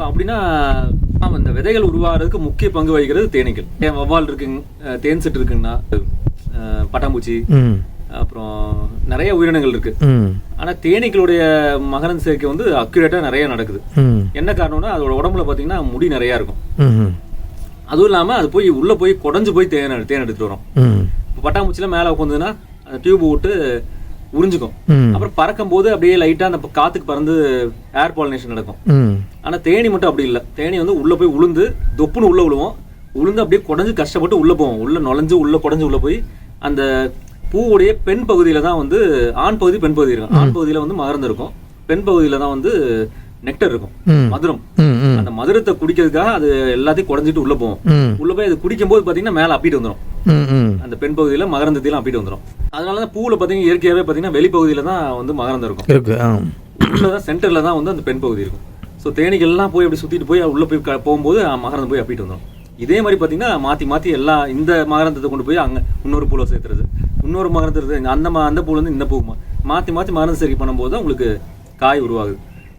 So அப்படின்னா இந்த விதைகள் உருவாகிறதுக்கு முக்கிய பங்கு வகிக்கிறது தேனீக்கள். ஏன் வவ்வால் இருக்குங்க தேன் சிட்டு இருக்குங்கன்னா பட்டாம்பூச்சி அப்புறம் நிறைய உயிரினங்கள் இருக்கு. ஆனா தேனீக்களுடைய மகரந்த சேர்க்கை வந்து அக்யூரேட்டா நிறைய நடக்குது. என்ன காரணம்னா அதோட உடம்புல பாத்தீங்கன்னா முடி நிறைய இருக்கும். அதுவும் இல்லாம அது போய் உள்ள போய் குடஞ்சு போய் தேன் தேன் எடுத்துட்டு வரும். பட்டாம்பூச்சில மேல உட்காந்துன்னா அந்த டியூப் விட்டு உறிஞ்சுக்கும். அப்புறம் பறக்கும் போது அப்படியே லைட்டா அந்த காத்துக்கு பறந்து ஏர் பாலினேஷன் நடக்கும். ம் ஆனா தேனி மட்டும் அப்படி இல்ல. தேனி வந்து உள்ள போய் உளுந்து தொப்புன்னு உள்ள விழுவோம் உளுந்து அப்படியே குடஞ்சு கஷ்டப்பட்டு உள்ள போவோம். உள்ள நுழைஞ்சு உள்ள குடஞ்சு உள்ள போய் அந்த பூவுடைய பெண் பகுதியில தான் வந்து ஆண் பகுதி பெண் பகுதி இருக்கும். ஆண் பகுதியில வந்து மகரந்தம் இருக்கும். பெண் பகுதியில தான் வந்து நெக்டர் இருக்கும். மதுரம். அந்த மதுரத்தை குடிக்கிறதுக்காக அது எல்லாத்தையும் குடஞ்சிட்டு உள்ள போவோம். உள்ள போய் அது குடிக்கும் போது பாத்தீங்கன்னா மேல அப்பிட்டு வந்துடும் அந்த பெண் பகுதியில மகரந்தத்தையும் அப்பிட்டு வந்துடும் அதனால தான் பூவுல பாத்தீங்கன்னா இயற்கையாவே பாத்தீங்கன்னா வெளிப்பகுதியில தான் வந்து மகரந்தம் இருக்கும். உள்ளதான் சென்டர்ல தான் வந்து அந்த பெண் பகுதி இருக்கும். ஸோ தேனீக்கள்லாம் போய் அப்படி சுற்றிட்டு போய் உள்ளே போய் க- போகும்போது மகரந்தம் போய் அப்பிட்டு வந்தோம். இதே மாதிரி பார்த்தீங்கன்னா மாற்றி மாற்றி எல்லா இந்த மகரந்தத்தை கொண்டு போய் அங்கே இன்னொரு பூவை சேர்த்துறது. இன்னொரு மகரந்தத்தை அந்த ம- அந்த பூல இந்த பூ மா- மாற்றி மாத்தி மகரந்த சேர்க்கை பண்ணும்போது தான் உங்களுக்கு காய் உருவாகுது.